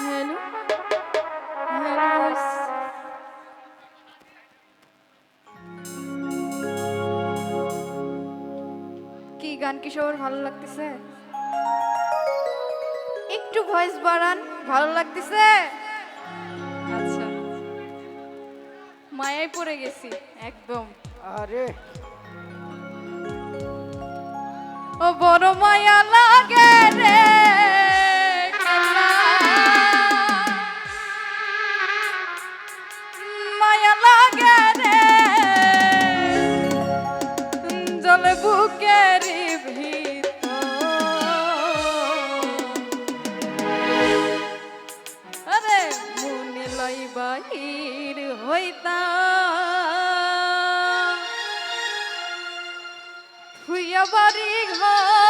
Hello কি গান কি সবার ভালো লাগতেছে? একটু ভয়েস বাড়ান ভালো লাগতেছে? আচ্ছা। মায়াই পড়ে গেছি একদম। আরে। ও বড় মায়া লাগে রে। লই বাহির হইতা বাড়ি ঘর